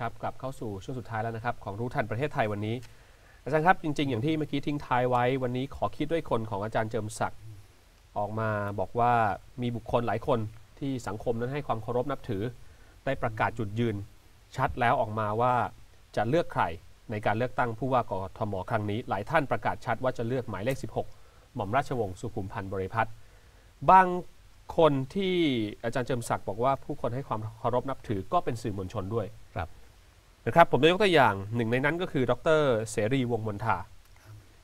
ครับกลับเข้าสู่ช่วงสุดท้ายแล้วนะครับของรู้ทันประเทศไทยวันนี้ อาจารย์ครับจริง ๆ อย่างที่เมื่อกี้ทิ้งท้ายไว้วันนี้ขอคิดด้วยคนของอาจารย์เจิมศักดิ์ออกมาบอกว่ามีบุคคลหลายคนที่สังคมนั้นให้ความเคารพนับถือ ได้ประกาศจุดยืนชัดแล้วออกมาว่าจะเลือกใครในการเลือกตั้งผู้ว่ากทมครั้งนี้ หลายท่านประกาศชัดว่าจะเลือกหมายเลข 16 หม่อมราชวงศ์สุขุมพันธ์บริพัตรบางคนที่อาจารย์เจิมศักดิ์บอกว่าผู้คนให้ความเคารพนับถือก็เป็นสื่อมวลชนด้วย นะครับผมจะยกตัวอย่างหนึ่งในนั้นก็คือ ดรเสรีวงมนทา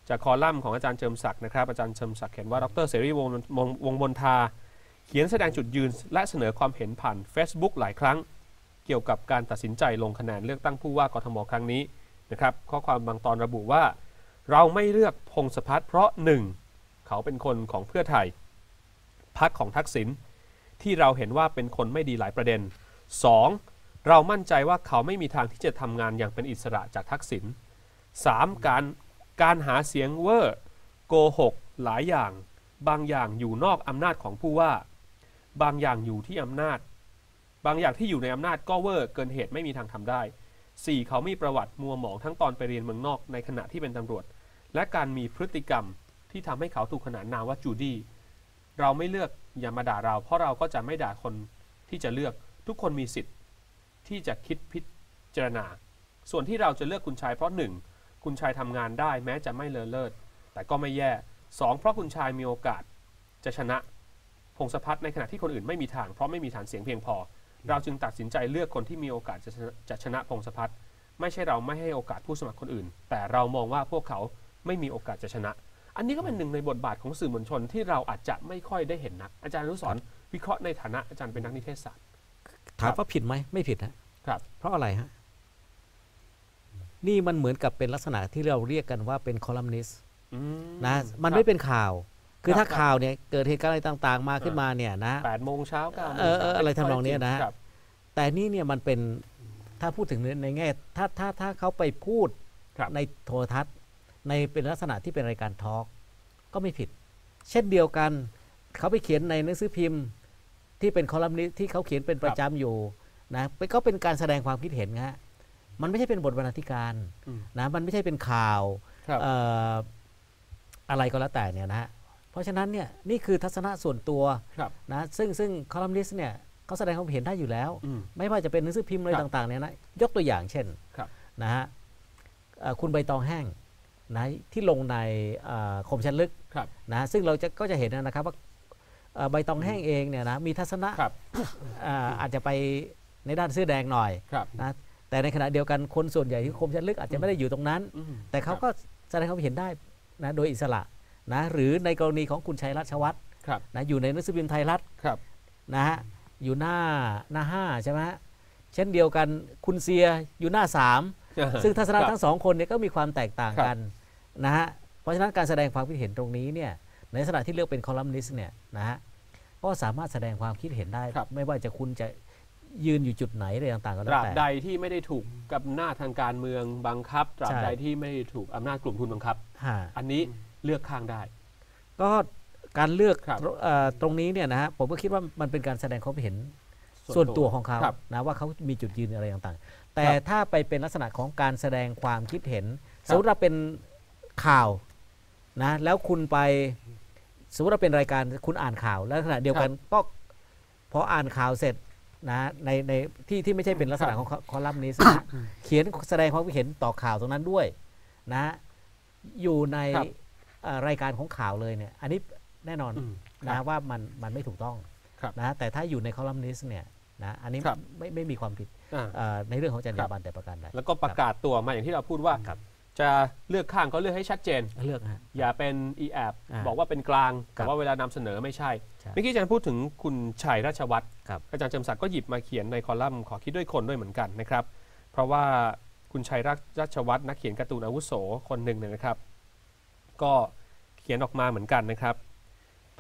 จากคอลัมน์ของอาจารย์เจิมศักดิ์นะครับอาจารย์เจิมศักดิ์เขียนว่าดรเสรีวงวงวงมนทา เขียนแสดงจุดยืน และเสนอความเห็นผ่าน Facebook หลายครั้ง เกี่ยวกับการตัดสินใจลงคะแนนเลือกตั้งผู้ว่ากทมครั้งนี้นะครับข้อความบางตอนระบุว่า เราไม่เลือกพงศพัฒน์เพราะหนึ่งเขาเป็นคนของเพื่อไทยพักของทักษิณที่เราเห็นว่าเป็นคนไม่ดีหลายประเด็น 2. เรามั่นใจว่าเขาไม่มีทางที่จะทำงานอย่างเป็นอิสระจากทักษิณ 3. การการหาเสียงเวอร์โกหกหลายอย่าง บางอย่างอยู่นอกอำนาจของผู้ว่า บางอย่างอยู่ที่อำนาจ บางอย่างที่อยู่ในอำนาจก็เวอร์เกินเหตุไม่มีทางทำได้ 4. เขามีประวัติมัวหมองทั้งตอนไปเรียนเมืองนอกในขณะที่เป็นตำรวจ และการมีพฤติกรรมที่ทำให้เขาถูกขนานนามว่าจูดี้เราไม่เลือกอย่ามาด่าเรา เพราะเราก็จะไม่ด่าคนที่จะเลือกทุกคนมีสิทธิ์ ที่จะคิดพิจารณา ส่วนที่เราจะเลือกคุณชายเพราะหนึ่งคุณชายทำงานได้แม้จะไม่เลอเลิศแต่ก็ไม่แย่สองเพราะคุณชายมีโอกาสจะชนะพงศพัฒน์ในขณะที่คนอื่นไม่มีทางเพราะไม่มีฐานเสียงเพียงพอ เราจึงตัดสินใจเลือกคนที่มีโอกาสจะชนะจะชนะพงศพัฒน์ไม่ใช่เราไม่ให้โอกาสผู้สมัครคนอื่น แต่เรามองว่าพวกเขาไม่มีโอกาสจะชนะ อันนี้ก็เป็นหนึ่งในบทบาทของสื่อมวลชนที่เราอาจจะไม่ค่อยได้เห็นนัก อาจารย์อนุสรณ์วิเคราะห์ในฐานะอาจารย์เป็นนักนิเทศศาสตร์ ถามว่าผิดไหมไม่ผิดนะครับ เพราะอะไรฮะนี่มันเหมือนกับเป็นลักษณะที่เราเรียกกันว่าเป็นคอลัมนิสต์อืมนะมันครับไม่เป็นข่าว คือครับถ้าข่าวเนี่ยเกิดเหตุการณ์อะไรต่างๆ มาขึ้นมาเนี่ยนะแปดโมงเช้าเก้าโมงเออเอออะไรทำนองเนี้ยนะครับแต่นี่เนี่ยมันเป็นถ้าพูดถึงในในแง่ถ้าถ้าถ้าเขาไปพูดครับในโทรทัศน์ ในเป็นลักษณะที่เป็นรายการทอล์กก็ไม่ผิด เช่นเดียวกัน เขาไปเขียนในหนังสือพิมพ์ ที่เป็นคอลัมนิสต์ที่เขาเขียนเป็นประจำอยู่นะเป็นก็เป็นการแสดงความคิดเห็นนะฮะมันไม่ใช่เป็นบทบรรณาธิการอืมนะมันไม่ใช่เป็นข่าวครับเอ่ออะไรก็แล้วแต่เนี่ยนะฮะเพราะฉะนั้นเนี่ยนี่คือทัศนะส่วนตัวครับนะซึ่งซึ่งคอลัมนิสต์เนี่ยเขาแสดงความเห็นได้อยู่แล้วอืมไม่ว่าจะเป็นหนังสือพิมพ์อะไรครับต่างๆเนี่ยนะยกตัวอย่างเช่นครับนะฮะเอ่อคุณใบตองแห้งนะที่ลงในเอ่อคมชันลึกครับนะซึ่งเราจะก็จะเห็นนะครับว่าเอ่อ ใบตองแห้งเองเนี่ยนะมีทัศนะครับอ่าอาจจะไปในด้านเสื้อแดงหน่อยครับนะแต่ในขณะเดียวกันคนส่วนใหญ่ที่คมชันลึกอาจจะไม่ได้อยู่ตรงนั้นอืมแต่เขาก็แสดงความเห็นได้นะโดยอิสระนะหรือในกรณีของคุณชัยรัชวัตรครับนะอยู่ในหนังสือพิมพ์ไทยรัฐครับนะฮะอยู่หน้าหน้าห้าใช่ไหมฮะเช่นเดียวกันคุณเซียอยู่หน้าสามซึ่งทัศนะทั้งสองคนเนี่ยก็มีความแตกต่างกันนะฮะเพราะฉะนั้นการแสดงความคิดเห็นตรงนี้เนี่ย ในลักษณะที่เลือกเป็นคอลัมนิสต์เนี่ยนะฮะก็สามารถแสดงความคิดเห็นได้ครับไม่ว่าจะคุณจะยืนอยู่จุดไหนอะไรต่างๆก็ตแล้ราวบแต่ใดที่ไม่ได้ถูกกับหน้าจทางการเมืองบังคับตราบใช่ใดที่ไม่ได้ถูกอำนาจกลุ่มทุนบังคับฮะอันนี้เลือกข้างได้ ก็การเลือกครับเอ่อตรงนี้เนี่ยนะฮะผมก็คิดว่ามันเป็นการแสดงความเห็นส่วนตัวของเขาครับนะว่าเขามีจุดยืนอะไรต่างๆ แต่ครับถ้าไปเป็นลักษณะของการแสดงความคิดเห็นครับสมมติเราเป็นข่าวนะแล้วคุณไป สมมติเราเป็นรายการคุณอ่านข่าวแล้วขณะเดียวกันก็พออ่านข่าวเสร็จนะในในที่ที่ไม่ใช่เป็นลักษณะของคอลัมนิสต์นะเขียนแสดงความคิดเห็นต่อข่าวตรงนั้นด้วยนะอยู่ในครับเอ่อรายการของข่าวเลยเนี่ย อันนี้แน่นอนอืมคนะรับว่ามันมันไม่ถูกต้องครับนะแต่ถ้าอยู่ในคอลัมนิสต์เนี่ยนะอันนี้ครับไม่ไม่มีความผิดอ่าเอ่อในเรื่องของจรรครัยาบบรรณแต่ประการใดแล้วก็ประกาศตัวมาอย่างที่เราพูดว่าครับ จะเลือกข้างก็เลือกให้ชัดเจน เลือกฮะ อย่าเป็นอีแอบอ่าบอกว่าเป็นกลางครัแต่บว่าเวลานำเสนอไม่ใช่ใช่เมื่อกี้อาจารย์พูดถึงคุณชัยราชวัตรครับ อาจารย์เจมศักดิ์ก็หยิบมาเขียนในคอลัมน์ขอคิดด้วยคนด้วยเหมือนกันนะครับ เพราะว่าคุณชัยราชวัตรนักเขียนการ์ตูนอาวุโสคนหนึ่งเนี่ยนะครับ ก็เขียนออกมาเหมือนกันนะครับ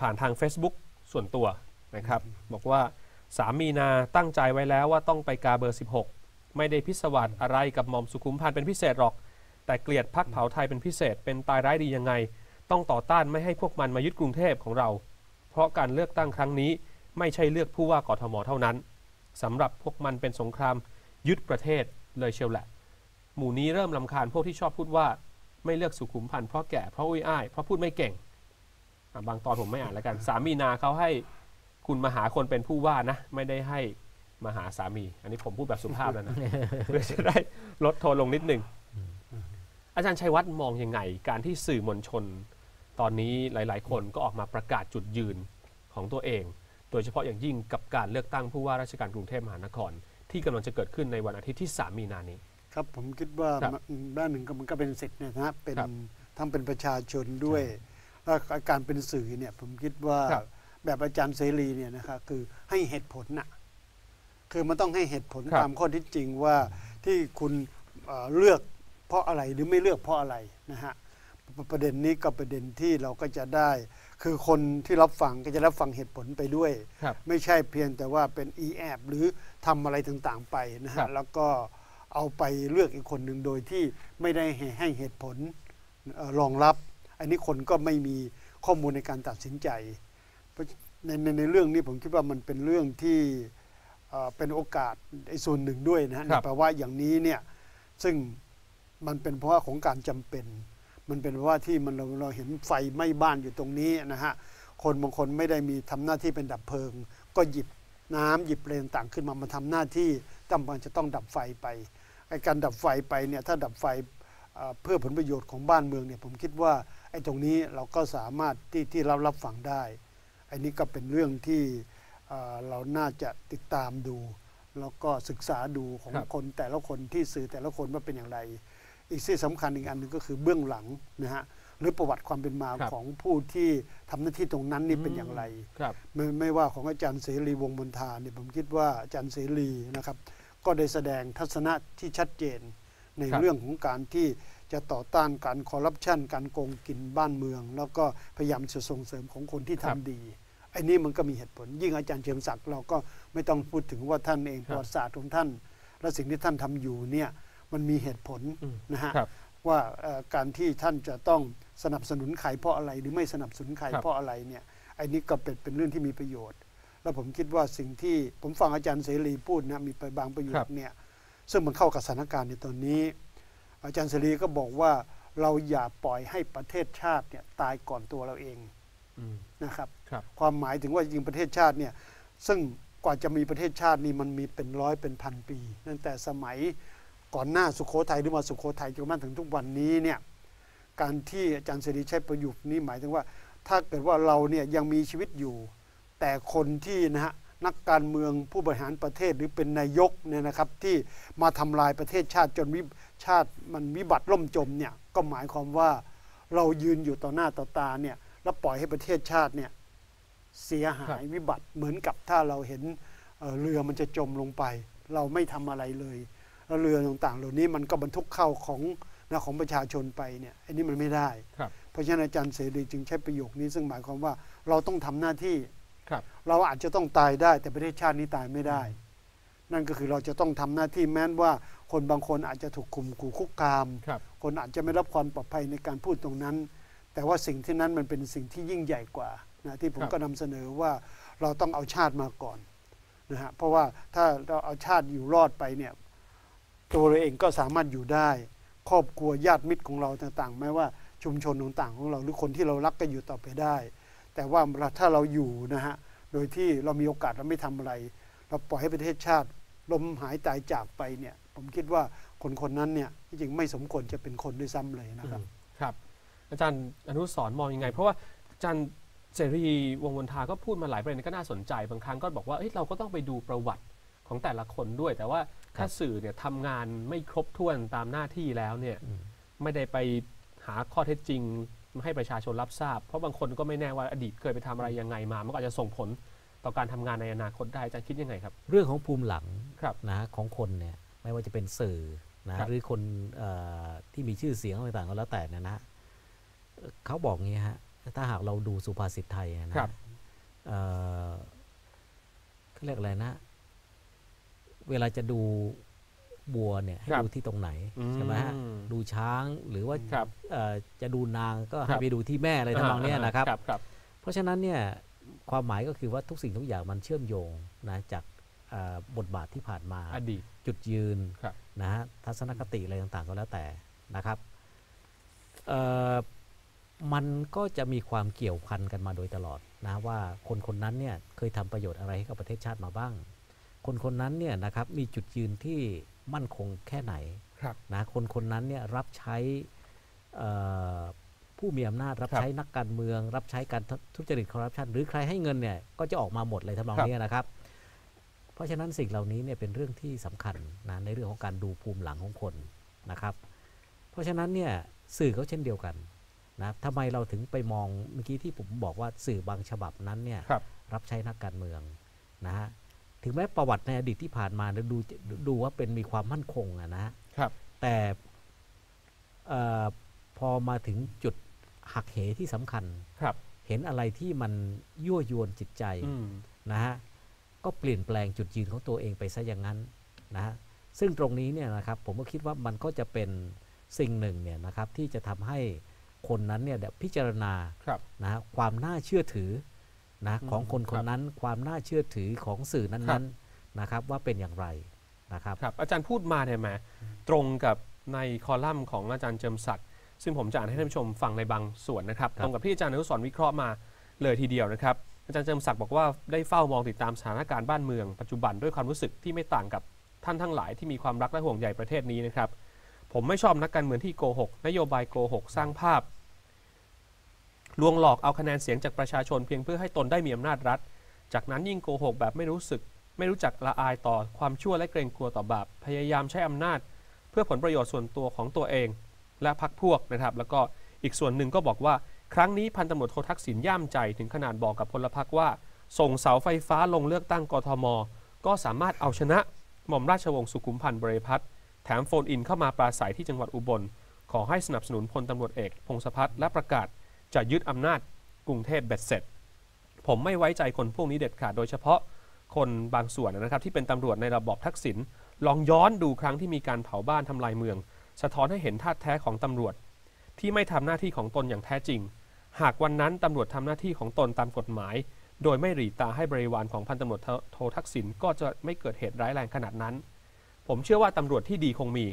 ผ่านทาง Facebook ส่วนตัวนะครับ บอกว่าสามีนาตั้งใจไว้แล้วว่าต้องไปกาเบอร์ 16 ไม่ได้พิศวาสอะไรกับหม่อมสุขุมพันธ์เป็นพิเศษหรอก แต่เกลียดพักเผาไทยเป็นพิเศษ เป็นตายร้ายดียังไง ต้องต่อต้านไม่ให้พวกมันมายึดกรุงเทพของเรา เพราะการเลือกตั้งครั้งนี้ ไม่ใช่เลือกผู้ว่ากทมเท่านั้นสำหรับพวกมันเป็นสงครามยึดประเทศเลยเชียวแหละ หมู่นี้เริ่มลำคาญพวกที่ชอบพูดว่า ไม่เลือกสุขุมพันธ์เพราะแก่เพราะอุ้ยอ้ายเพราะพูดไม่เก่งบางตอนผมไม่อ่านแล้วกันสามีนาเขาให้คุณมาหาคนเป็นผู้ว่านะ ไม่ได้ให้มาหาสามี อันนี้ผมพูดแบบสุภาพแล้วนะเพื่อจะได้ลดโทนลงนิดหนึ่ง อาจารย์ชัยวัฒน์มองยังไง การที่สื่อมวลชน ตอนนี้หลาย ๆ คนก็ออกมาประกาศจุดยืนของตัวเอง โดยเฉพาะอย่างยิ่งกับการเลือกตั้งผู้ว่าราชการกรุงเทพมหานคร ที่กำลังจะเกิดขึ้นในวันอาทิตย์ที่ 3 มีนานี้ ครับผมคิดว่าครับมันด้านหนึ่งก็มันก็เป็นสิทธิ์เนยนะฮะเป็นครับทั้งเป็นประชาชนด้วยแล้วการเป็นสื่อเนี่ยผมคิดว่าครับ แบบอาจารย์เสรีเนี่ยนะครับคือให้เหตุผลน่ะคือมันต้องให้เหตุผลครับตามข้อเที่จริงว่าที่คุณเอ่อเลือก เพราะอะไรหรือไม่เลือกเพราะอะไรนะฮะประประเด็นนี้ก็ประเด็นที่เราก็จะได้ คือคนที่รับฟังก็จะรับฟังเหตุผลไปด้วยครับไม่ใช่เพียงแต่ว่าเป็นอีแอบหรือทำอะไรต่างๆไปนะครัฮะบแล้วก็เอาไปเลือกอีกคนหนึ่งโดยที่ไม่ได้ให้ให้เหตุผลเอ่อรองรับ อันนี้คนก็ไม่มีข้อมูลในการตัดสินใจเพราะในในในเรื่องนี้ผมคิดว่ามันเป็นเรื่องที่เอ่อเป็นโอกาสไอ้ส่วนหนึ่งด้วยนะฮะคในรับภาวะอย่างนี้เนี่ยซึ่ง มันเป็นเพราะว่าของการจำเป็น มันเป็นเพราะว่าที่มันเราเราเห็นไฟไหม้บ้านอยู่ตรงนี้นะฮะคนบางคนไม่ได้มีทำหน้าที่เป็นดับเพลิง ก็หยิบน้ำหยิบเรนต่างขึ้นมามาทำหน้าที่จำเป็นจะต้องดับไฟไปไอ้การดับไฟไปเนี่ยถ้าดับไฟเอ่อเพื่อผลประโยชน์ของบ้านเมืองเนี่ยผมคิดว่าไอ้ตรงนี้เราก็สามารถที่ที่รับรับฟังได้ไอ้นี้ก็เป็นเรื่องที่เอ่อเราน่าจะติดตามดู แล้วก็ศึกษาดูของครับคนแต่ละคนที่สื่อแต่ละคนว่าเป็นอย่างไร อีกที่สำคัญอีกอันหนึ่งก็คือเบื้องหลังนะฮะหรือประวัติความเป็นมาครับของผู้ที่ทำหน้าที่ตรงนั้นนี่เป็นอย่างไรครับไม่ไม่ว่าของอาจารย์เสรีวงศ์บนทาเนี่ยผมคิดว่าอาจารย์เสรีนะครับก็ได้แสดงทัศนะที่ชัดเจนในครับเรื่องของการที่จะต่อต้านการคอร์รัปชันการโกงกินบ้านเมือง แล้วก็พยายามจะส่งเสริมของคนที่ทำดีไอ้นี่มันก็มีเหตุผล ยิ่งอาจารย์เชิงศักดิ์เราก็ไม่ต้องพูดถึงว่าท่านเองครับประวัติศาสตร์ของท่าน และสิ่งที่ท่านทำอยู่เนี่ย มันมีเหตุผลอืมนะฮะครับว่าเอ่อการที่ท่านจะต้องสนับสนุนใครเพราะอะไร หรือไม่สนับสนุนใครครับเพราะอะไรเนี่ยไอ้นี้ก็เป็นเป็นเรื่องที่มีประโยชน์ แล้วผมคิดว่าสิ่งที่ผมฟังอาจารย์เสรีพูดนะมีไปบางประโยครัคบเนี่ยซึ่งมันเข้ากับสถานการณ์ในตอนนี้ อาจารย์เสรีก็บอกว่าเราอย่าปล่อยให้ประเทศชาติเนี่ยตายก่อนตัวเราเองอืมนะครับครับความหมายถึงว่าจริงๆประเทศชาติเนี่ยซึ่งกว่าจะมีประเทศชาตินี่มันมีเป็นร้อยเป็นพันปี ตั้งแต่สมัย ก่อนหน้าสุโขทัยหรือมาสุโขทัยจนมาถึงทุกวันนี้เนี่ยการที่อาจารย์เสรีใช้ประโยคนี้หมายถึงว่า ถ้าเกิดว่าเราเนี่ยยังมีชีวิตอยู่ แต่คนที่นะฮะนักการเมืองผู้บริหารประเทศหรือเป็นนายกเนี่ยนะครับที่มาทำลายประเทศชาติจนวิชาติมันวิบัติล่มจมเนี่ยก็หมายความว่าเรายืนอยู่ต่อหน้าต่อตาเนี่ยแล้วปล่อยให้ประเทศชาติเนี่ยเสียหายวิบัติเหมือนกับถ้าเราเห็นเอ่อเรือมันจะจมลงไป เราไม่ทำอะไรเลย แล้วเรือต่างๆ เหล่านี้มันก็บรรทุกเข้าของนะของประชาชนไปเนี่ยอันนี้มันไม่ได้ครับเพราะฉะนั้นอาจารย์เสรีจึงใช้ประโยคนี้ซึ่งหมายความว่าเราต้องทำหน้าที่ครับเราอาจจะต้องตายได้แต่ประเทศชาตินี้ตายไม่ได้ นั่นก็คือเราจะต้องทำหน้าที่แม้นว่าคนบางคนอาจจะถูกข่มขู่คุกคามครับคนอาจจะไม่รับความปลอดภัยในการพูดตรงนั้น แต่ว่าสิ่งที่นั้นมันเป็นสิ่งที่ยิ่งใหญ่กว่านะที่ผมครับก็นำเสนอว่าเราต้องเอาชาติมาก่อนนะฮะเพราะว่าถ้าเราเอาชาติอยู่รอดไปเนี่ย ตัวเราเองก็สามารถอยู่ได้ ครอบครัวญาติมิตรของเราต่างๆแม้ว่าชุมชนต่างๆของเราหรือคนที่เรารักก็อยู่ต่อไปได้ แต่ว่าถ้าเราอยู่นะฮะโดยที่เรามีโอกาสเราไม่ทำอะไร เราปล่อยให้ประเทศชาติล้มหายตายจากไปเนี่ย ผมคิดว่าคนคนนั้นเนี่ยจริงไม่สมควรจะเป็นคนด้วยซ้ำเลยนะครับครับ อาจารย์อนุสรมองยังไง เพราะว่าอาจารย์เสรีวงวนทาก็พูดมาหลายประเด็นก็น่าสนใจ บางครั้งก็บอกว่าเอ้เราก็ต้องไปดูประวัติของแต่ละคนด้วย แต่ว่า ถ้าสื่อเนี่ยทำงานไม่ครบถ้วนตามหน้าที่แล้วเนี่ยอืมไม่ได้ไปหาข้อเท็จจริงให้ประชาชนรับทราบ เพราะบางคนก็ไม่แน่ว่าอดีตเคยไปทำอะไรยังไงมามันก็อาจจะส่งผลต่อการทำงานในอนาคตได้อาจารย์คิดยังไงครับ เรื่องของภูมิหลังครับนะของคนเนี่ยไม่ว่าจะเป็นสื่อนะครับหรือคนเอ่อที่มีชื่อเสียงอะไรต่างๆก็แล้วแต่เนยนะเอ่อเขาบอกงี้ฮะถ้าหากเราดูสุภาษิตไทยอะนะครับเอ่อเขาเรียกอะไรนะ เวลาจะดูบัวเนี่ยให้ครับดูที่ตรงไหนใช่ไหมฮะอืมดูช้างหรือว่าครับเอ่อจะดูนางก็ครัให้บ ไปดูที่แม่อะไรทำนองเนี้ยนะครับครับ ครับ เพราะฉะนั้นเนี่ยความหมายก็คือว่าทุกสิ่งทุกอย่างมันเชื่อมโยงนะจากเอ่อบทบาทที่ผ่านมา อดีต จุดยืนครับ นะฮะทัศนคติอะไรต่างๆก็แล้วแต่นะครับเอ่อมันก็จะมีความเกี่ยวพันกันมาโดยตลอดนะว่าคนคนนั้นเนี่ยเคยทำประโยชน์อะไรให้กับประเทศชาติมาบ้าง คนคนนั้นเนี่ยนะครับมีจุดยืนที่มั่นคงแค่ไหนครับนะคนคนนั้นเนี่ยรับใช้เอ่อผู้มีอำนาจรับครับใช้นักการเมือง รับใช้การทุจริตคอร์รัปชันหรือใครให้เงินเนี่ยก็จะออกมาหมดเลยทำนองครับนี้นะครับ เพราะฉะนั้นสิ่งเหล่านี้เนี่ยเป็นเรื่องที่สำคัญนะในเรื่องของการดูภูมิหลังของคนนะครับ เพราะฉะนั้นเนี่ยสื่อเขาเช่นเดียวกันนะทำไมเราถึงไปมองเมื่อกี้ที่ผมบอกว่าสื่อบางฉบับนั้นเนี่ยครับรับใช้นักการเมืองนะฮะ ถึงแม้ประวัติในอดีตที่ผ่านมาเนี่ยดูดูว่าเป็นมีความมั่นคงอะนะฮะครับ แต่เออพอมาถึงจุดหักเหที่สำคัญครับ เห็นอะไรที่มันยั่วยวนจิตใจอืมนะฮะก็เปลี่ยนแปลงจุดยืนของตัวเองไปซะอย่างนั้นนะฮะซึ่งตรงนี้เนี่ยนะครับผมก็คิดว่ามันก็จะเป็นสิ่งหนึ่งเนี่ยนะครับที่จะทำให้คนนั้นเนี่ยได้พิจารณาครับนะฮะความน่าเชื่อถือ นะอืมของคนคครับนนั้นความน่าเชื่อถือของสื่อครันั้นบๆนะครับว่าเป็นอย่างไรนะครับครับ อาจารย์พูดมาเนี่ยแหมตรงกับในคอลัมน์ของอาจารย์เจิมศักดิ์ซึ่งผมจะอ่านให้ท่านผู้ชมฟังในบางส่วนนะครับครับตรงกับที่อาจารย์อนุสรณ์วิเคราะห์มาเลยทีเดียวนะครับ อาจารย์เจิมศักดิ์บอกว่าได้เฝ้ามองติดตามสถานการณ์บ้านเมือง ปัจจุบันด้วยความรู้สึกที่ไม่ต่างกับท่านทั้งหลายที่มีความรักและห่วงใยประเทศนี้นะครับ ผมไม่ชอบนักการเมืองที่โกหกนโยบายโกหกสร้างภาพ ลวงหลอกเอาคะแนนเสียงจากประชาชนเพียงเพื่อให้ตนได้มีอำนาจรัฐ จากนั้นยิ่งโกหกแบบไม่รู้สึก ไม่รู้จักละอายต่อความชั่วและเกรงกลัวต่อบาปพยายามใช้อำนาจ เพื่อผลประโยชน์ส่วนตัวของตัวเอง และพรรคพวกนะครับ แล้วก็อีกส่วนหนึ่งก็บอกว่า ครั้งนี้พันตำรวจโททักษิณย่ามใจถึงขนาดบอกกับพลพรรคว่า ส่งเสาไฟฟ้าลงเลือกตั้งกทม ก็สามารถเอาชนะหม่อมราชวงศ์สุขุมพันธ์บริพัตรแถมโฟนอินเข้ามาปราศัยที่จังหวัดอุบล ขอให้สนับสนุนพลตำรวจเอก พงศพัฒน์และประกาศ จะยึดอำนาจกรุงเทพเบ็ดเสร็จ ผมไม่ไว้ใจคนพวกนี้เด็ดขาดโดยเฉพาะคนบางส่วนนะครับที่เป็นตำรวจในระบอบทักษิณลองย้อนดูครั้งที่มีการเผาบ้านทำลายเมือง สะท้อนให้เห็นท่าแท้ของตำรวจ ที่ไม่ทำหน้าที่ของตนอย่างแท้จริง หากวันนั้นตำรวจทำหน้าที่ของตนตามกฎหมาย โดยไม่หรีตาให้บริวารของพันตำรวจโททักษิณก็จะไม่เกิดเหตุร้ายแรงขนาดนั้น ผมเชื่อว่าตำรวจที่ดีคงมี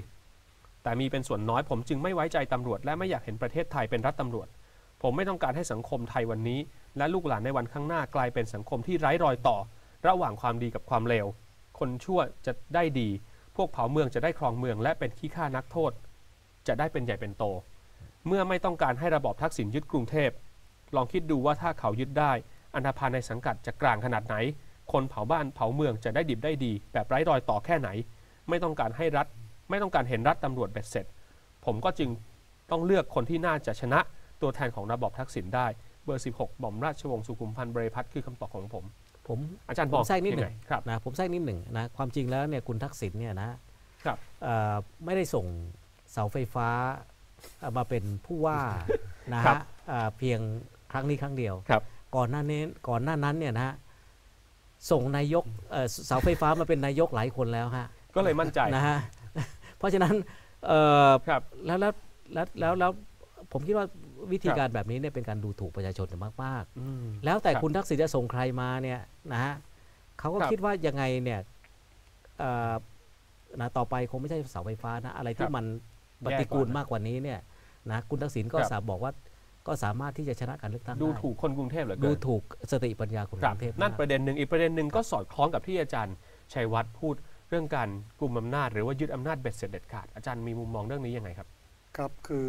แต่มีเป็นส่วนน้อยผมจึงไม่ไว้ใจตำรวจและไม่อยากเห็นประเทศไทยเป็นรัฐตำรวจ ผมไม่ต้องการให้สังคมไทยวันนี้ และลูกหลานในวันข้างหน้ากลายเป็นสังคมที่ไร้รอยต่อ ระหว่างความดีกับความเลว คนชั่วจะได้ดี พวกเผาเมืองจะได้ครองเมือง และเป็นขี้ข้านักโทษ จะได้เป็นใหญ่เป็นโต เมื่อไม่ต้องการให้ระบอบทักษิณยึดกรุงเทพ ลองคิดดูว่าถ้าเขายึดได้อันธพาลในสังกัดจะกลางขนาดไหน คนเผาบ้านเผาเมืองจะได้ดิบได้ดี แบบไร้รอยต่อแค่ไหน ไม่ต้องการให้รัฐ ไม่ต้องการเห็นรัฐตำรวจเบ็ดเสร็จ ผมก็จึงต้องเลือกคนที่น่าจะชนะ ตัวแทนของระบอบทักษิณได้ เบอร์ 16 หม่อมราชวงศ์สุขุมพันธ์บริพัตรคือคำตอบของผม ผมอาจารย์ผบอมกแทรกนิดหนึ่ยังไครับนะผมแทรกนิดหนึ่งนะความจริงแล้วเนี่ยคุณทักษิณเนี่ยนะครับเอ่อไม่ได้ส่งเสาไฟฟ้าเอ่อมาเป็นผู้ว่านะครัฮะบเอ่อเพียงครั้งนี้ครั้งเดียวครับก่อนหน้านี้ก่อนหน้านั้นเนี่ยนะฮะส่งนายกเอ่อเสาไฟฟ้ามาเป็นนายกหลายคนแล้วฮะก็เลยมั่นใจนะฮะเพราะฉะนั้นเอ่อครับแล้วแล้วแล้วแล้วแล้วผมคิดว่า วิธีครับการแบบนี้เนี่ยเป็นการดูถูกประชาชนมากอืมๆแล้วแต่ครับคุณทักษิณจะส่งใครมาเนี่ยนะฮะเขาก็ครับคิดว่ายังไงเนี่ยเอ่อนะต่อไปคงไม่ใช่เสาไฟฟ้านะอะไรที่ครับมันปฏิกูลแย่กว่านะมากกว่านี้เนี่ยนะคุณทักษิณก็ครับสามบอกว่าก็สามารถที่จะชนะการเลือกตั้งดูได้ถูกคนกรุงเทพเหลือดูเกินถูกสติปัญญาคนคกรับรุงเทพนั่นมากประเด็นหนึ่งอีกประเด็นหนึ่งก็สอดคล้องกับที่อาจารย์ชัยวัฒน์พูดเรื่องการกลุ่มอำนาจ หรือว่ายึดอำนาจเบ็ดเสร็จเด็ดขาดอาจารย์มีมุมมองเรื่องนี้ยังไงครับ ครับคือ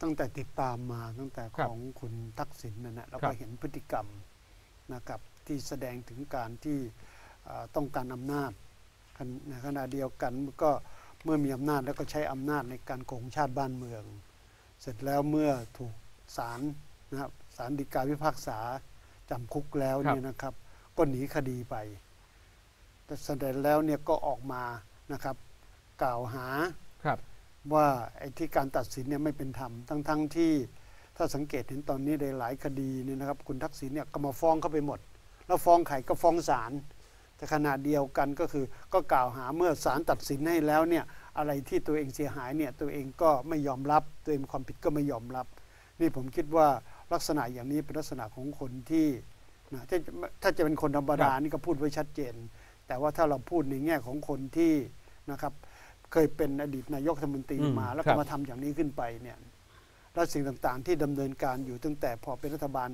ตั้งแต่ติดตามมาตั้งแต่ครัขบองคุณทักษิณนั่นนะเราครัก็บเห็นพฤติกรรมนะครับที่แสดงถึงการที่เอ่อต้องการอำนาจขณในขณะเดียวกันก็เมื่อมีอำนาจแล้วก็ใช้อำนาจในการโกงชาติบ้านเมือง เสร็จแล้วเมื่อถูกศาลนะครับศาลฎีกาพิพากษาจำคุกแล้วครับเนี่ยนะครับ ก็หนีคดีไป แต่แสดงแล้วเนี่ยก็ออกมานะครับ กล่าวหาครับ ว่าไอ้ที่การตัดสินเนี่ยไม่เป็นธรรมทั้งๆทที่ถ้าสังเกตเห็นตอนนี้ในหลายคดีเนี่ยนะครับคุณทักษิณเนี่ยก็มาฟ้องเข้าไปหมด แล้วฟ้องใครก็ฟ้องศาลแต่ขณะเดียวกันก็คือก็กล่าวหาเมื่อศาลตัดสินให้แล้วเนี่ยอะไรที่ตัวเองเสียหายเนี่ยตัวเองก็ไม่ยอมรับ ตัวเองมีความผิดก็ไม่ยอมรับ นี่ผมคิดว่าลักษณะอย่างนี้เป็นลักษณะของคนที่นะถ้าถ้าจะเป็นคนธรรมดานี่ก็พูดไว้ชัดเจน แต่ว่าถ้าเราพูดในแง่ของคนที่นะครับ เคยเป็นอดีตนายกรัฐมนตรีอืมมา แล้วครัก็บมาทำอย่างนี้ขึ้นไปเนี่ยแล้วสิ่งต่างๆ ที่ดำเนินการอยู่ตั้งแต่พอเป็นรัฐบาล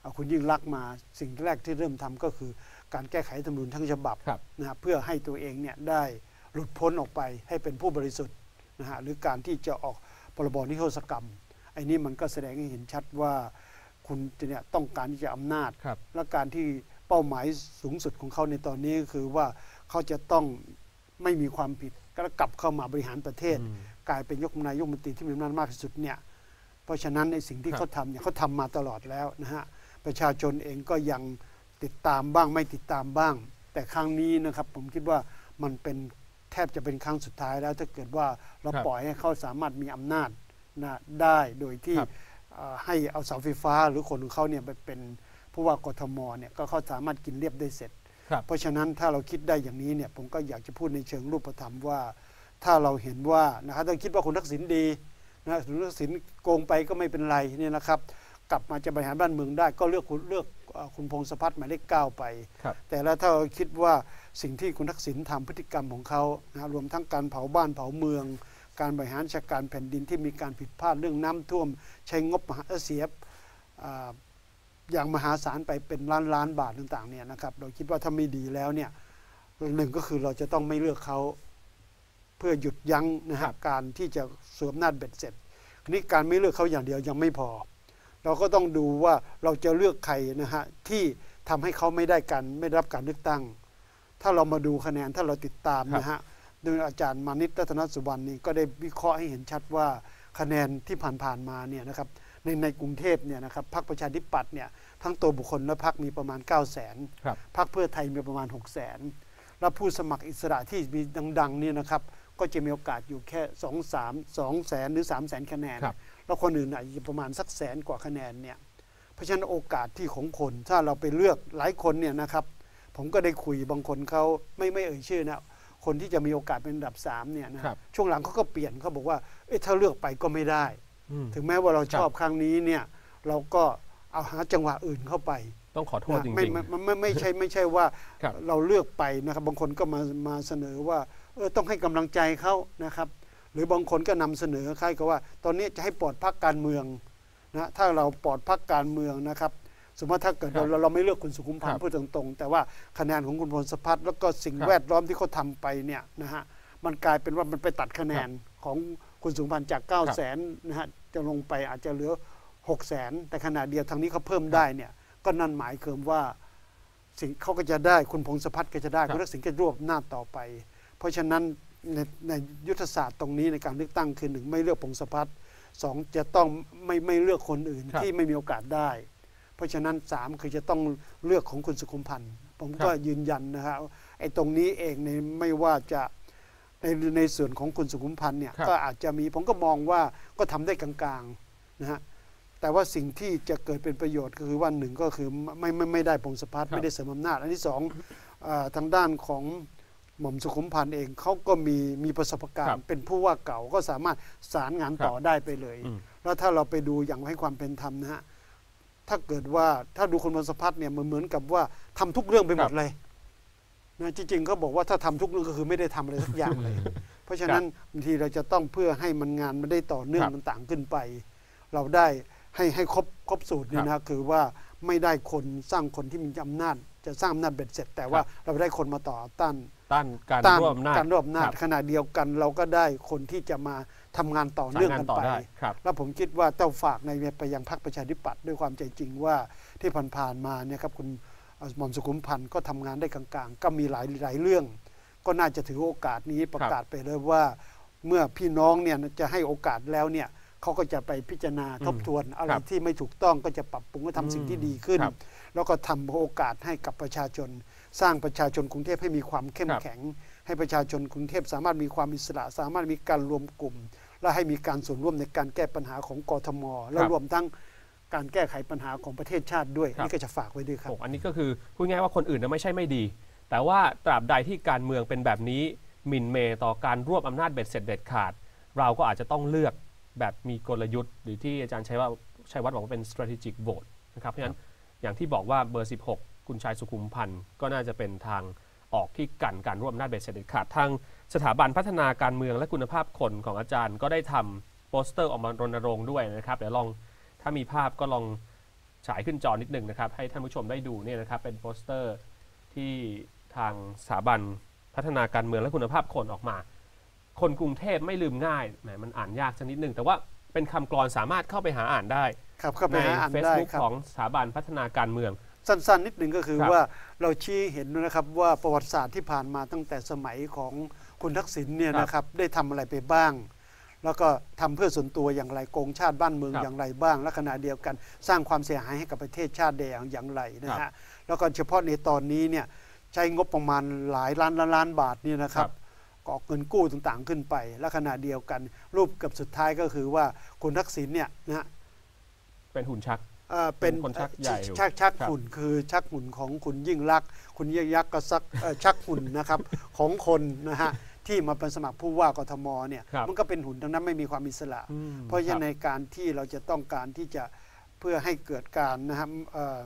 เอ่อคุณยิ่งรักษณ์มาสิ่งแรกที่เริ่มทำก็คือ การแก้ไขรัฐธรรมนูญทั้งฉบับครับนะฮะเพื่อให้ตัวเองเนี่ยได้หลุดพ้นออกไปให้เป็นผู้บริสุทธิ์นะฮะหรือการที่จะออกพรบนิรโทษกรรมไอ้นี่มันก็แสดงให้เห็นชัดว่าคุณเนี่ยต้องการที่จะอำนาจครับและการที่เป้าหมายสูงสุดของเขาในตอนนี้ก็คือว่าเขาจะต้อง ไม่มีความผิดก็กลับเข้ามาบริหารประเทศอืมกลายเป็นยกนายกรัฐมนตรีที่มีอำนาจมากที่สุดเนี่ยเพราะฉะนั้นในสิ่งที่ครับเขาทำเนี่ยเขาทำมาตลอดแล้วนะฮะประชาชนเองก็ยังติดตามบ้างไม่ติดตามบ้าง แต่ครั้งนี้นะครับผมคิดว่ามันเป็นแทบจะเป็นครั้งสุดท้ายแล้วถ้าเกิดว่าเราครับปล่อยให้เขาสามารถมีอำนาจนะได้โดยที่ครับเอ่อให้เอาเสาไฟฟ้าหรือคนของเขาเนี่ยไปเป็นผู้ว่ากทมเนี่ยก็เขาสามารถกินเรียบได้เสร็จครับ เพราะฉะนั้นถ้าเราคิดได้อย่างนี้เนี่ยผมก็อยากจะพูดในเชิงรูปธรรมว่า ถ้าเราเห็นว่านะครับถ้าคิดว่าคุณทักษิณดีนะคุณทักษิณโกงไปก็ไม่เป็นไรเนี่ยนะครับ กลับมาจะบริหารบ้านเมืองได้ ก็เลือกคุณเลือกเอ่อคุณพงศพัฒน์หมายเลขเก้าไปครับแต่แล้วถ้าเราคิดว่าสิ่งที่คุณทักษิณทำพฤติกรรมของเขานะรวมทั้งการเผาบ้านเผาเมือง การบริหารราชการแผ่นดินที่มีการผิดพลาดเรื่องน้ำท่วม ใช้งบมหาเสีย อ่าอย่างมหาศาลไปเป็นล้านล้านบาทต่างๆเนี่ยนะครับเราคิดว่าถ้าไม่ดีแล้วเนี่ยหนึ่งก็คือเราจะต้องไม่เลือกเขาเพื่อหยุดยั้งนะครัฮะบการที่จะสวมนาจเบ็ดเสร็จทีนี้การไม่เลือกเขาอย่างเดียวยังไม่พอ เราก็ต้องดูว่าเราจะเลือกใครนะฮะที่ทำให้เขาไม่ได้การไม่ได้รับการเลือกตั้ง ถ้าเรามาดูคะแนนถ้าเราติดตามนะฮะโดยอาจารย์มานิตรัตนสุวรรณนี่ก็ได้วิเคราะห์ให้เห็นชัดว่าคะแนนที่ผ่านๆมาเนี่ยนะครับ ในในกรุงเทพเนี่ยนะครับพรรคประชาธิปัตย์เนี่ยทั้งตัวบุคคลและพรรคมีประมาณ 9 0 0 0 0นครับพรรคเพื่อไทยมีประมาณ 6 0 0 0 0นแล้วผู้สมัครอิสระที่มีดังๆเนี่ยนะครับก็จะมีโอกาสอยู่แค่ 2 3 2แสนหรือ3 0 0แสนคะแนนครับแล้วคนอื่นอาจจะประมาณสักแสนกว่าคะแนนเนี่ยเพราะฉะนั้นโอกาสที่ของคนถ้าเราไปเลือกหลายคนเนี่ยนะครับผมก็ได้คุยบางคนเขาไม่ไม่เอ่ยชื่อนะคนที่จะมีโอกาสเป็นอันดับสามเนี่ยนะครับช่วงหลังเขาก็เปลี่ยนเขาบอกว่าเอ๊ะถ้าเลือกไปก็ไม่ได้อืม ถึงแม้ว่าเราครับชอบครั้งนี้เนี่ย เราก็เอาหาจังหวะอื่นเข้าไป ต้องขอโทษนะจไม่ริงไม่ไม่ไม่ไม่ใช่ไม่ใช่ว่าครับเราเลือกไปนะครับ บางคนก็มามาเสนอว่าเออต้องให้กำลังใจเขานะครับ หรือบางคนก็นำเสนอคล้ายกับว่า ตอนนี้จะให้ปลอดพักการเมืองนะถ้าเราปลอดพักการเมืองนะครับสมมติถ้าเกิดครับเราเราไม่เลือกคุณสุขุมพันครัธ์บพูดตรงๆ แต่ว่าคะแนนของคุณพลสพัฒน์แล้วก็สิ่งครับแวดล้อมที่เขาทำไปเนี่ยนะฮะมันกลายเป็นว่ามันไปตัดคะแนนของ คุณสุขุมพันธ์จาก 9 0 0 0 0นนะฮะจะลงไปอาจจะเหลือ 6 0 0 0 0 0แต่ขณะเดียวทางนี้เขาเพิ่มได้เนี่ยก็นั่นหมายความว่าสิ่งเขาก็จะได้คุณพงศพัฒน์ก็จะได้ครับคุณทักษิณก็รวบหน้าจต่อไป เพราะฉะนั้นในในยุทธศาสตร์ตรงนี้ในการเลือกตั้งคือหนึ่งไม่เลือกพงศพัฒน์สองจะต้องไม่ไม่เลือกคนอื่นครับที่ไม่มีโอกาสได้ เพราะฉะนั้นสามคือจะต้องเลือกของคุณสุขุมพันธ์ผมก็ครับยืนยันนะครับไอ้ตรงนี้เองในไม่ว่าจะ ในในส่วนของคุณสุขุมพันธ์เนี่ยครับก็อาจจะมีผมก็มองว่าก็ทำได้กลางๆนะฮะแต่ว่าสิ่งที่จะเกิดเป็นประโยชน์ก็คือว่าหนึ่งก็คือไม่ไม่ไม่ได้พงศพัฒน์ครับไม่ได้เสริมอำนาจ อันที่สองเออทางด้านของหม่อมสุขุมพันธ์เองเขาก็มีมีประสบการครัณ์บเป็นผู้ว่าเก่าก็สามารถสารงานต่อได้ไปเลยอืมแล้วถ้าเราไปดูอย่างให้ความเป็นธรรมนะฮะถ้าเกิดว่าถ้าดูคนบนสะพัดเนี่ยมันเหมือนกับว่าทำทุกเรื่องไปหมดครับเลย นะจริงๆเขาบอกว่าถ้าทำทุกเรื่องก็คือไม่ได้ทำอะไรสักอย่างเลย เพราะฉะนั้นบางทีเราจะต้องเพื่อให้มันงานมันได้ต่อเนื่องครับมันต่างขึ้นไป เราได้ให้ให้ครบครบสูตรนี่นะคือว่าไม่ได้คนสร้างคนที่มีอำนาจ จะสร้างอำนาจเบ็ดเสร็จ แต่ว่าเราได้คนมาต่อต้านต้านการต้านร่วมอำนาจการรวบอำนาจครับขณะเดียวกันเราก็ได้คนที่จะมาทำงานต่อสายเนื่องงานกันต่อไปได้ครับแล้วผมคิดว่าเจ้าฝากในไปยังพรรคประชาธิปัตย์ด้วยความใจจริงว่าที่ผ่านๆมาเนี่ยครับคุณเอ่อ หม่อมสุขุมพันธ์ก็ทำงานได้กลางๆ ก็มีหลายหลายเรื่อง ก็น่าจะถือโอกาสนี้ประกาศไปเลยว่า เมื่อพี่น้องเนี่ยจะให้โอกาสแล้วเนี่ยเขาก็จะไปพิจารณาอืมทบทวนอะไรครับที่ไม่ถูกต้องก็จะปรับปรุงและทำสิ่งที่ดีขึ้นครับแล้วก็ทำโอกาสให้กับประชาชน สร้างประชาชนกรุงเทพให้มีความเข้มครับแข็ง ให้ประชาชนกรุงเทพสามารถมีความอิสระ สามารถมีการรวมกลุ่ม และให้มีการส่วนร่วมในการแก้ปัญหาของกทม และรวมทั้ง การแก้ไขปัญหาของประเทศชาติด้วยครับนี่ก็จะฝากไว้ด้วยครับโอ้อันนี้ก็คือพูดง่ายๆว่าคนอื่นนะไม่ใช่ไม่ดี แต่ว่าตราบใดที่การเมืองเป็นแบบนี้หมิ่นเมต่อการรวบอำนาจเบ็ดเสร็จเด็ดขาด เราก็อาจจะต้องเลือกแบบมีกลยุทธ์ หรือที่อาจารย์ชัยว่าชัยวัฒน์บอกว่าเป็น strategic vote นะครับเพราะฉะนั้นอย่างที่บอกว่าเบอร์ 16 คุณชายสุขุมพันธ์ก็น่าจะเป็นทางออกที่กันการรวบอำนาจเบ็ดเสร็จเด็ดขาดทางสถาบันพัฒนาการเมืองและคุณภาพคนของอาจารย์ ก็ได้ทำโปสเตอร์ออกมารณรงค์ด้วยนะครับเดี๋ยวลอง ถ้ามีภาพก็ลองฉายขึ้นจอนิดหนึ่งนะครับ ให้ท่านผู้ชมได้ดูเนี่ยนะครับ เป็นโปสเตอร์ที่ทางสถาบันพัฒนาการเมืองและคุณภาพคนออกมา คนกรุงเทพไม่ลืมง่ายแหมมันอ่านยากสักนิดหนึ่งแต่ว่าเป็นคำกรอนสามารถเข้าไปหาอ่านได้ครับเข้าไปในหาอ่านได้ Facebook ครับ ของสถาบันพัฒนาการเมือง สั้นๆนิดหนึ่งก็คือครับว่าเราชี้เห็นนะครับว่าประวัติศาสตร์ที่ผ่านมาตั้งแต่สมัยของคุณทักษิณเนี่ยครับ นะครับได้ทำอะไรไปบ้าง แล้วก็ทำเพื่อส่วนตัวอย่างไรโกงชาติบ้านเมืองครับอย่างไรบ้าง และขณะเดียวกัน สร้างความเสียหายให้กับประเทศชาติได้อย่างอย่างไรนะครัฮะบแล้วก็เฉพาะในตอนนี้เนี่ยใช้งบประมาณหลายล้านล้านล้านบาทเนี่ยนะครัครับบกออกเงินกู้ต่างๆขึ้นไป และขณะเดียวกัน รูปกับสุดท้ายก็คือว่าคุณทักษิณเนี่ยนะฮะเป็นหุ่นชักเอ่อเป็นเป็นคนชักใหญ่อยู่ชักชักครับหุ่นคือชักหุ่นของคุณยิ่งรักษณ์คุณยิ่งยักษ์ก็ซักเอ่อชักหุ่นนะครับของคนนะฮะ ที่มาเป็นสมัครผู้ว่ากทมเนี่ยครับมันก็เป็นหุ่นทั้งนั้นไม่มีความอิสระอืมเพราะฉะนั้นคบในการที่เราจะต้องการที่จะเพื่อให้เกิดการนะครับเอ่อ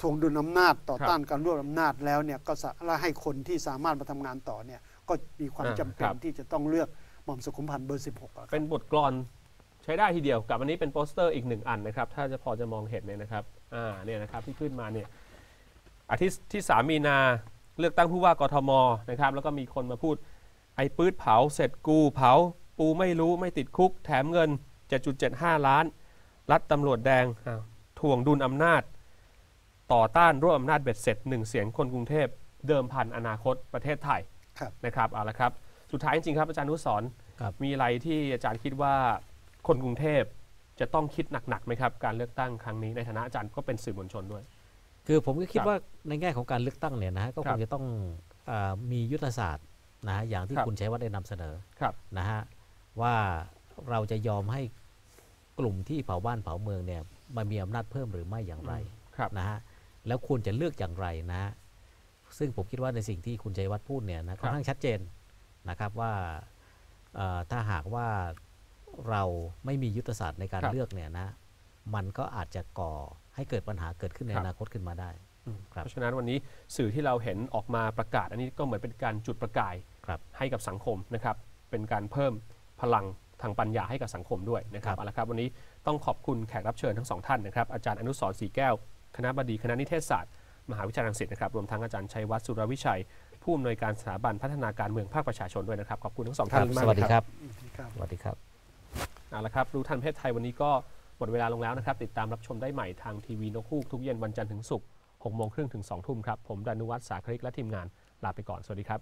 ทวงดุลอำนาจต่อครับต้านการรวบอำนาจแล้วเนี่ยก็สาและให้คนที่สามารถมาทำงานต่อเนี่ยก็มีความอ่าจำเป็คนรับที่จะต้องเลือกหม่อมสุขุมพันธ์เบอร์ 16อะครับเป็นบทกลอนใช้ได้ทีเดียวกับอันนี้เป็นโปสเตอร์อีกหนึ่งอันนะครับ ถ้าจะพอจะมองเห็นเนี่ยนะครับอ่าเนี่ยนะครับที่ขึ้นมาเนี่ยอาทิตย์ที่ 3 มีนา เลือกตั้งผู้ว่ากทมนะครับแล้วก็มีคนมาพูดไอ้ปื๊ดเผาเสร็จกูเผา ปูไม่รู้ไม่ติดคุก แถมเงิน 7.75 ล้าน รัฐตำรวจแดงอ้าวถ่วงดุลอำนาจ ต่อต้านร่วมอำนาจเบ็ดเสร็จหนึ่งเสียงคนกรุงเทพเดิมพันอนาคตประเทศไทยครับนะครับเอาละครับ สุดท้ายจริงๆครับอาจารย์นุสรณ์ครับมีอะไรที่อาจารย์คิดว่าคนกรุงเทพจะต้องคิดหนักๆไหมครับ การเลือกตั้งครั้งนี้ในฐานะอาจารย์ก็เป็นสื่อมวลชนด้วย คือผมก็คิดครับว่าในแง่ของการเลือกตั้งเนี่ยนะฮะก็คครับงจะต้องอามียุทธศาสตร์นะฮะอย่างที่ครับคุณชัยวัฒน์ได้นำเสนอครับนะฮะว่าเราจะยอมให้กลุ่มที่เผาบ้านเผาเมืองเนี่ยมามีอำนาจเพิ่มหรือไม่อย่างไรครับนะฮะแล้วควรจะเลือกอย่างไรนะฮะซึ่งผมคิดว่าในสิ่งที่คุณชัยวัฒน์พูดเนี่ยนะค่อนข้างชัดเจนนะครับว่าเอ่อถ้าหากว่าเราไม่มียุทธศาสตร์ในการครับเลือกเนี่ยนะ มันก็อาจจะก่อ ให้เกิดปัญหาเกิดขึ้นในครับอนาคตขึ้นมาได้อืมครับเพราะฉะนั้นวันนี้สื่อที่เราเห็นออกมาประกาศ อันนี้ก็เหมือนเป็นการจุดประกายครับให้กับสังคมนะครับเป็นการเพิ่มพลังทางปัญญาให้กับสังคมด้วยนะครับเอาละครับวันนี้ต้องขอบคุณแขกรับเชิญทั้งสองท่านนะครับอาจารย์อนุสรณ์ศรีแก้ว คณะบดีคณะนิเทศศาสตร์ มหาวิทยาลัยรังสิตนะครับรวมทั้งอาจารย์ชัยวัฒน์สุรวิชัย ผู้อำนวยการสถาบันพัฒนาการเมืองภาคประชาชนด้วยนะครับขอบคุณทั้งสองคท่ารันบมากสวัสดีเลยครับครับสวัสดีครับเอาละครับรู้ทันประเทศไทยวันนี้ก็ หมดเวลาลงแล้วนะครับ ติดตามรับชมได้ใหม่ทางทีวีนกฮูกทุกเย็นวันจันทร์ถึงศุกร์6โมงครึ่งถึง2ทุ่มครับ ผมดานุวัฒน์สาคริกและทีมงานลาไปก่อน สวัสดีครับ